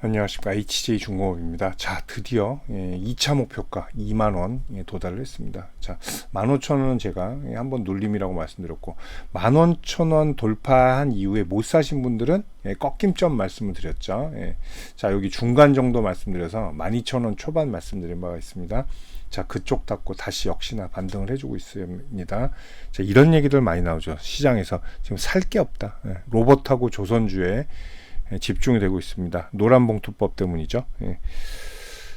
안녕하십니까 HJ 중공업입니다. 자 드디어 예, 2차 목표가 2만 원 예, 도달을 했습니다. 자 15,000원은 제가 예, 한번 눌림이라고 말씀드렸고 15,000원 돌파한 이후에 못 사신 분들은 예, 꺾임점 말씀을 드렸죠. 예. 자 여기 중간 정도 말씀드려서 12,000원 초반 말씀드린 바가 있습니다. 자 그쪽 닫고 다시 역시나 반등을 해주고 있습니다. 자 이런 얘기들 많이 나오죠. 시장에서 지금 살 게 없다. 예. 로봇하고 조선주에 예, 집중이 되고 있습니다. 노란봉투법 때문이죠. 예.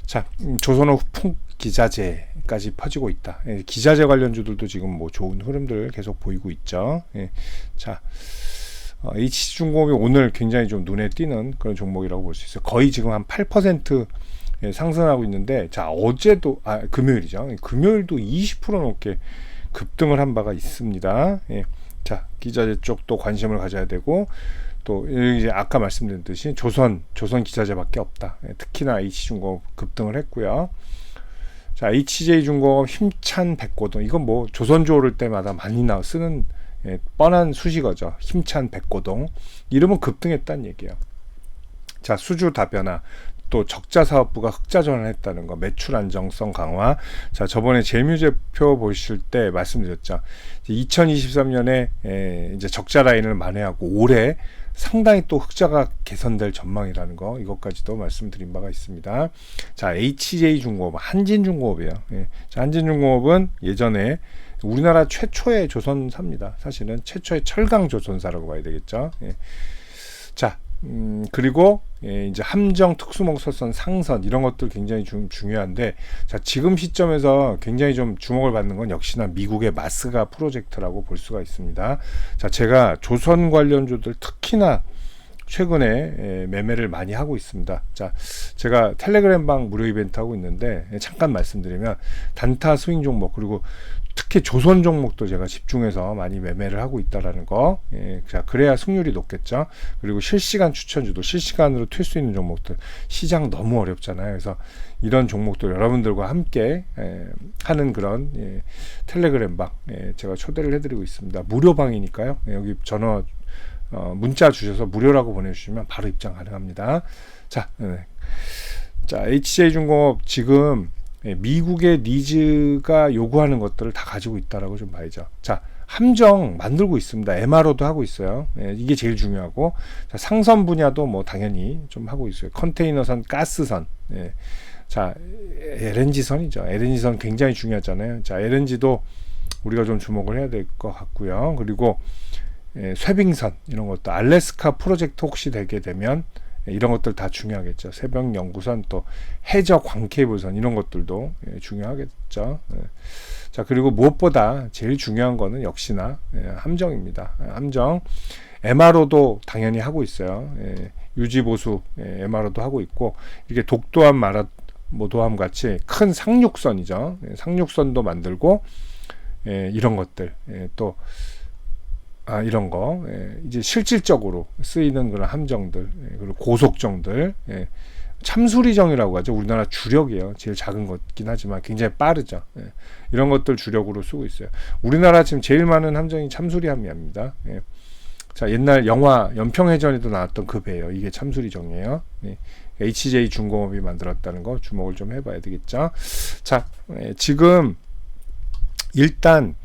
자, 음, 조선호 풍 기자재까지 퍼지고 있다. 예, 기자재 관련주들도 지금 뭐 좋은 흐름들 계속 보이고 있죠. 예. 자, 어, H중공업이 오늘 굉장히 좀 눈에 띄는 그런 종목이라고 볼 수 있어요. 거의 지금 한 8% 예, 상승하고 있는데, 자, 어제도, 아, 금요일이죠. 금요일도 20% 넘게 급등을 한 바가 있습니다. 예. 자, 기자재 쪽도 관심을 가져야 되고, 또 이제 아까 말씀드렸듯이 조선 조선 기자재밖에 없다. 예, 특히나 H중공업 급등을 했고요. 자 HJ중공업 힘찬 백고동 이건 뭐 조선주 오를 때마다 많이 나와 쓰는 예, 뻔한 수식어죠. 힘찬 백고동 이름은 급등했다는 얘기예요. 자 수주 다변화 또 적자 사업부가 흑자 전환했다는 거, 매출 안정성 강화. 자, 저번에 재무제표 보실 때 말씀드렸죠. 2023년에 에, 이제 적자 라인을 만회하고 올해 상당히 또 흑자가 개선될 전망이라는 거 이것까지도 말씀드린 바가 있습니다. 자 HJ중공업 한진중공업이에요. 예. 자, 한진중공업은 예전에 우리나라 최초의 조선사입니다. 사실은 최초의 철강 조선사라고 봐야 되겠죠. 예. 자 음, 그리고 예, 이제 함정 특수목설선 상선 이런 것들 굉장히 중, 중요한데 자 지금 시점에서 굉장히 좀 주목을 받는 건 역시나 미국의 마스가 프로젝트라고 볼 수가 있습니다. 자 제가 조선 관련주들 특히나 최근에 예, 매매를 많이 하고 있습니다. 자, 제가 텔레그램 방 무료 이벤트 하고 있는데 예, 잠깐 말씀드리면 단타 스윙 종목 그리고 특히 조선 종목도 제가 집중해서 많이 매매를 하고 있다라는 거. 예, 자, 그래야 승률이 높겠죠. 그리고 실시간 추천주도 실시간으로 튈 수 있는 종목들 시장 너무 어렵잖아요. 그래서 이런 종목도 여러분들과 함께 예, 하는 그런 예, 텔레그램 방 예, 제가 초대를 해드리고 있습니다. 무료 방이니까요. 예, 여기 전화 어, 문자 주셔서 무료라고 보내주시면 바로 입장 가능합니다. 자, 네. 자 HJ중공업 지금 예, 미국의 니즈가 요구하는 것들을 다 가지고 있다라고 좀 봐야죠. 자, 함정 만들고 있습니다. MRO도 하고 있어요. 예, 이게 제일 중요하고 자, 상선 분야도 뭐 당연히 좀 하고 있어요. 컨테이너선, 가스선. 예. 자, LNG선이죠. LNG선 굉장히 중요하잖아요. 자, LNG도 우리가 좀 주목을 해야 될 것 같고요. 그리고 예, 쇠빙선 이런 것도 알래스카 프로젝트 혹시 되게 되면 이런 것들 다 중요하겠죠. 새벽 연구선 또 해저 광케이블선 이런 것들도 예, 중요하겠죠. 예. 자 그리고 무엇보다 제일 중요한 거는 역시나 예, 함정입니다. 예, 함정 MRO도 당연히 하고 있어요. 예, 유지 보수 예, MRO도 하고 있고 이게 독도함 마라 모도함 같이 큰 상륙선이죠. 예, 상륙선도 만들고 예, 이런 것들 예, 또 아, 이런 거. 예, 이제 실질적으로 쓰이는 그런 함정들 예, 그리고 고속정들 예, 참수리정이라고 하죠. 우리나라 주력이에요. 제일 작은 것긴 하지만 굉장히 빠르죠. 예, 이런 것들 주력으로 쓰고 있어요. 우리나라 지금 제일 많은 함정이 참수리함이합니다. 예. 자 옛날 영화 연평해전에도 나왔던 그 배예요. 이게 참수리정이에요. 예. HJ 중공업이 만들었다는 거 주목을 좀 해봐야 되겠죠? 자 예, 지금 일단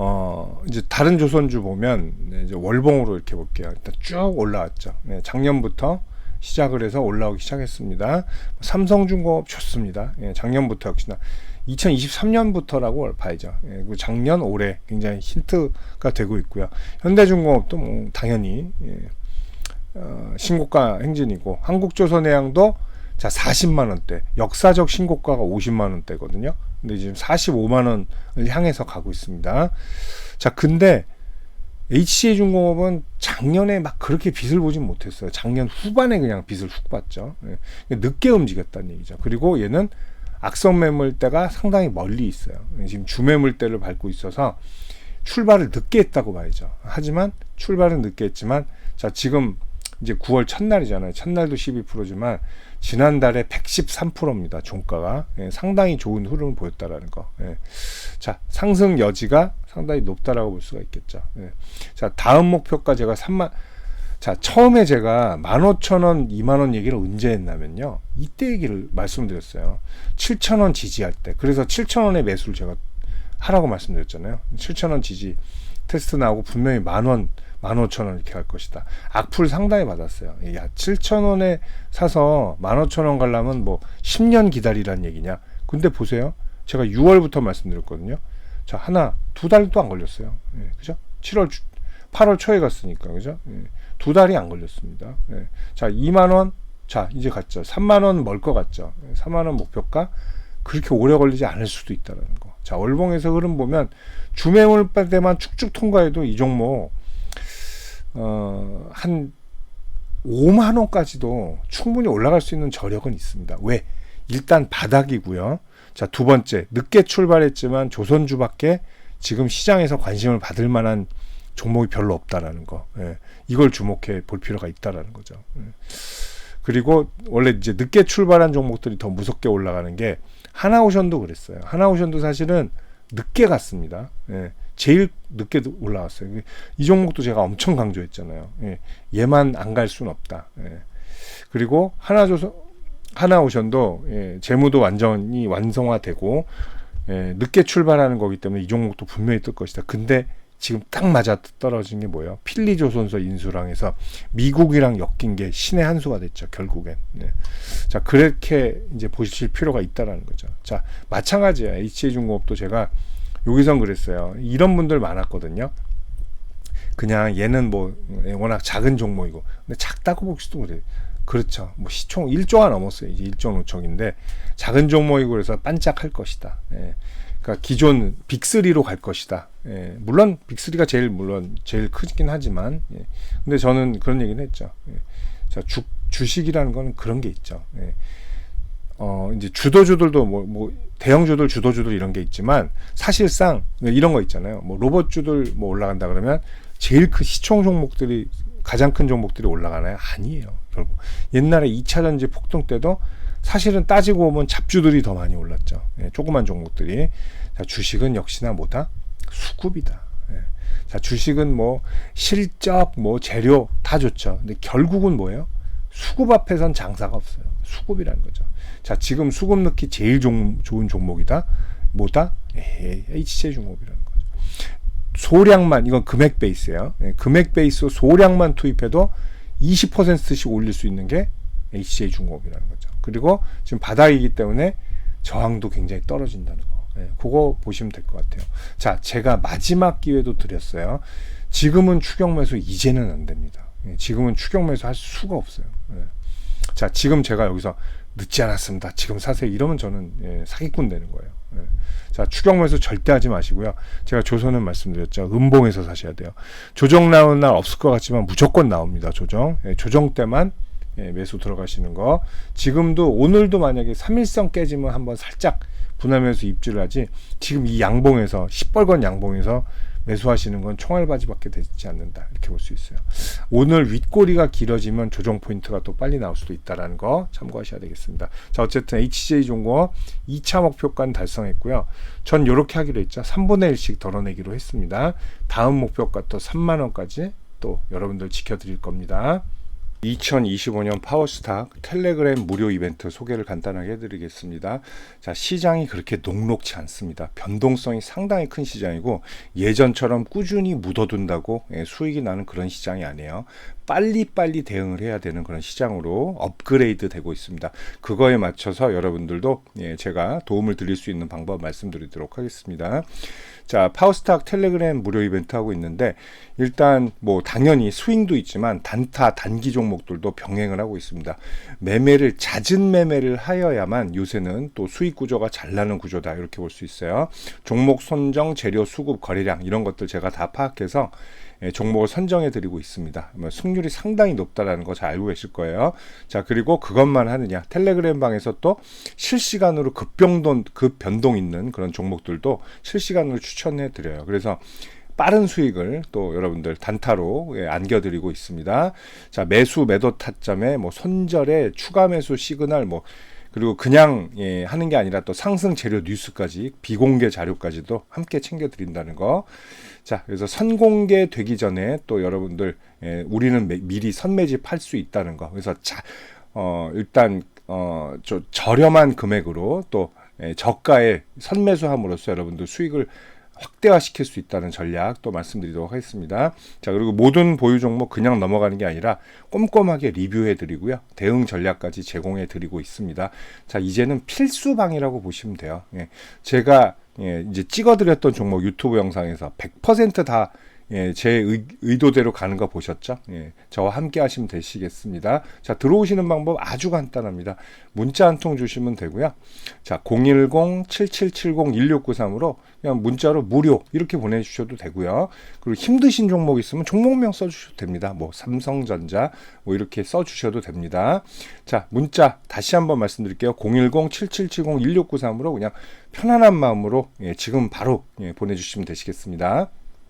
어, 이제 다른 조선주 보면 네, 이제 월봉으로 이렇게 볼게요. 일단 쭉 올라왔죠. 네, 작년부터 시작을 해서 올라오기 시작했습니다. 삼성중공업 좋습니다. 예, 작년부터 역시나 2023년부터라고 봐야죠. 예, 그 작년 올해 굉장히 힌트가 되고 있고요. 현대중공업도 뭐 당연히 예, 어, 신고가 행진이고 한국조선해양도 자 40만 원대 역사적 신고가가 50만 원대거든요. 근데 지금 45만 원을 향해서 가고 있습니다. 자, 근데 HCA중공업은 작년에 막 그렇게 빚을 보진 못했어요. 작년 후반에 그냥 빚을 훅 봤죠. 예. 늦게 움직였다는 얘기죠. 그리고 얘는 악성 매물대가 상당히 멀리 있어요. 지금 주매물대를 밟고 있어서 출발을 늦게 했다고 봐야죠. 하지만 출발은 늦게 했지만 자 지금 이제 9월 첫날이잖아요. 첫날도 12%지만 지난달에 113%입니다. 종가가 예, 상당히 좋은 흐름을 보였다라는 거. 예. 자 상승 여지가 상당히 높다라고 볼 수가 있겠죠. 예. 자 다음 목표가 제가 3만 자, 처음에 제가 15,000원, 2만원 얘기를 언제 했냐면요. 이때 얘기를 말씀드렸어요. 7,000원 지지할 때. 그래서 7,000원의 매수를 제가 하라고 말씀드렸잖아요. 7,000원 지지 테스트 나오고 분명히 만원, 15,000원 이렇게 갈 것이다. 악플 상당히 받았어요. 야, 7,000원에 사서 15,000원 가려면 뭐 10년 기다리란 얘기냐. 근데 보세요. 제가 6월부터 말씀드렸거든요. 자, 하나, 두 달도 안 걸렸어요. 예, 그죠? 7월, 8월 초에 갔으니까, 그죠? 예, 두 달이 안 걸렸습니다. 예. 자, 2만원, 자, 이제 갔죠. 3만원 멀 것 같죠. 3만원 목표가 그렇게 오래 걸리지 않을 수도 있다는 거. 자, 월봉에서 흐름 보면 주매물 때만 쭉쭉 통과해도 이 종목, 어, 한 5만 원까지도 충분히 올라갈 수 있는 저력은 있습니다. 왜? 일단 바닥이고요. 자, 두 번째, 늦게 출발했지만 조선주밖에 지금 시장에서 관심을 받을 만한 종목이 별로 없다라는 거. 예. 이걸 주목해 볼 필요가 있다라는 거죠. 예. 그리고 원래 이제 늦게 출발한 종목들이 더 무섭게 올라가는 게 하나오션도 그랬어요. 하나오션도 사실은 늦게 갔습니다. 예. 제일 늦게 올라왔어요. 이 종목도 제가 엄청 강조했잖아요. 예. 얘만 안 갈 수는 없다. 예. 그리고 하나조선 하나오션도 예, 재무도 완전히 완성화되고 예, 늦게 출발하는 거기 때문에 이 종목도 분명히 뜰 것이다. 근데 지금 딱 맞아 떨어진 게 뭐예요? 필리조선소 인수랑 해서 미국이랑 엮인 게 신의 한 수가 됐죠. 결국엔. 네. 자 그렇게 이제 보실 필요가 있다라는 거죠. 자 마찬가지야. HJ중공업도 제가 여기선 그랬어요. 이런 분들 많았거든요. 그냥 얘는 뭐 워낙 작은 종목이고 근데 작다고 보기도 그래. 그렇죠. 뭐 시총 1조가 넘었어요. 이제 1조 5천인데 작은 종목이고 그래서 반짝할 것이다. 예. 그러니까 기존 빅3로 갈 것이다. 예. 물론 빅3가 제일 물론 제일 크긴 하지만 예. 근데 저는 그런 얘기는 했죠. 예. 자, 주, 주식이라는 거는 그런 게 있죠. 예. 어, 이제 주도주들도 뭐, 뭐, 대형주들, 주도주들 이런 게 있지만 사실상 이런 거 있잖아요. 뭐 로봇주들 뭐 올라간다 그러면 제일 큰 시총 종목들이 가장 큰 종목들이 올라가나요? 아니에요. 결국 옛날에 2차 전지 폭등 때도 사실은 따지고 보면 잡주들이 더 많이 올랐죠. 예, 조그만 종목들이. 자, 주식은 역시나 뭐다? 수급이다. 예. 자, 주식은 뭐 실적, 뭐 재료 다 좋죠. 근데 결국은 뭐예요? 수급 앞에선 장사가 없어요. 수급이라는 거죠. 자, 지금 수급 넣기 제일 종, 좋은 종목이다. 뭐다? 에 HJ 종목이라는 거죠. 소량만 이건 금액 베이스예요. 예, 금액 베이스 소량만 투입해도 20%씩 올릴 수 있는 게 HJ 중공업이라는 거죠. 그리고 지금 바닥이기 때문에 저항도 굉장히 떨어진다는 거. 예, 그거 보시면 될 것 같아요. 자, 제가 마지막 기회도 드렸어요. 지금은 추격 매수 이제는 안 됩니다. 예, 지금은 추격 매수 할 수가 없어요. 예. 자, 지금 제가 여기서 늦지 않았습니다. 지금 사세요. 이러면 저는 예, 사기꾼 되는 거예요. 예. 자, 추격 매수 절대 하지 마시고요. 제가 조선은 말씀드렸죠. 음봉에서 사셔야 돼요. 조정 나오는 날 없을 것 같지만 무조건 나옵니다. 조정. 예, 조정 때만 예, 매수 들어가시는 거. 지금도 오늘도 만약에 3일선 깨지면 한번 살짝 분할 매수 입주를 하지. 지금 이 양봉에서 시뻘건 양봉에서 매수하시는 건 총알바지밖에 되지 않는다. 이렇게 볼 수 있어요. 오늘 윗꼬리가 길어지면 조정 포인트가 또 빨리 나올 수도 있다라는 거 참고하셔야 되겠습니다. 자, 어쨌든 HJ 종고 2차 목표가는 달성했고요. 전 이렇게 하기로 했죠. 3분의 1씩 덜어내기로 했습니다. 다음 목표가 또 3만 원까지 또 여러분들 지켜드릴 겁니다. 2025년 파워스탁 텔레그램 무료 이벤트 소개를 간단하게 해드리겠습니다. 자, 시장이 그렇게 녹록치 않습니다. 변동성이 상당히 큰 시장이고 예전처럼 꾸준히 묻어둔다고 예, 수익이 나는 그런 시장이 아니에요. 빨리빨리 대응을 해야 되는 그런 시장으로 업그레이드 되고 있습니다. 그거에 맞춰서 여러분들도 예, 제가 도움을 드릴 수 있는 방법 말씀드리도록 하겠습니다. 자, 파워스탁 텔레그램 무료 이벤트 하고 있는데 일단 뭐 당연히 스윙도 있지만 단타 단기 종목들도 병행을 하고 있습니다. 매매를 잦은 매매를 하여야만 요새는 또 수익 구조가 잘 나는 구조다 이렇게 볼 수 있어요. 종목 선정, 재료 수급, 거래량 이런 것들 제가 다 파악해서 예, 종목을 선정해 드리고 있습니다. 승률이 상당히 높다라는 거 잘 알고 계실 거예요. 자, 그리고 그것만 하느냐. 텔레그램 방에서 또 실시간으로 급변동, 급변동 있는 그런 종목들도 실시간으로 추천해 드려요. 그래서 빠른 수익을 또 여러분들 단타로 예, 안겨드리고 있습니다. 자, 매수 매도 타점에 뭐 손절에 추가 매수 시그널 뭐 그리고 그냥 예, 하는 게 아니라 또 상승 재료 뉴스까지 비공개 자료까지도 함께 챙겨 드린다는 거. 자, 그래서 선공개 되기 전에 또 여러분들 예, 우리는 매- 미리 선매집할 수 있다는 거. 그래서 자, 어, 일단 어, 좀 저렴한 금액으로 또 예, 저가에 선매수함으로써 여러분들 수익을 확대화시킬 수 있다는 전략 또 말씀드리도록 하겠습니다. 자, 그리고 모든 보유 종목 그냥 넘어가는 게 아니라 꼼꼼하게 리뷰해 드리고요. 대응 전략까지 제공해 드리고 있습니다. 자, 이제는 필수방이라고 보시면 돼요. 예, 제가 예, 이제 찍어 드렸던 종목 유튜브 영상에서 100%다 예, 제 의, 의도대로 가는 거 보셨죠? 예, 저와 함께 하시면 되시겠습니다. 자, 들어오시는 방법 아주 간단합니다. 문자 한 통 주시면 되고요. 자, 010-7770-1693으로 그냥 문자로 무료 이렇게 보내주셔도 되고요. 그리고 힘드신 종목 있으면 종목명 써주셔도 됩니다. 뭐 삼성전자 뭐 이렇게 써주셔도 됩니다. 자, 문자 다시 한번 말씀드릴게요. 010-7770-1693으로 그냥 편안한 마음으로 예, 지금 바로 예, 보내주시면 되시겠습니다.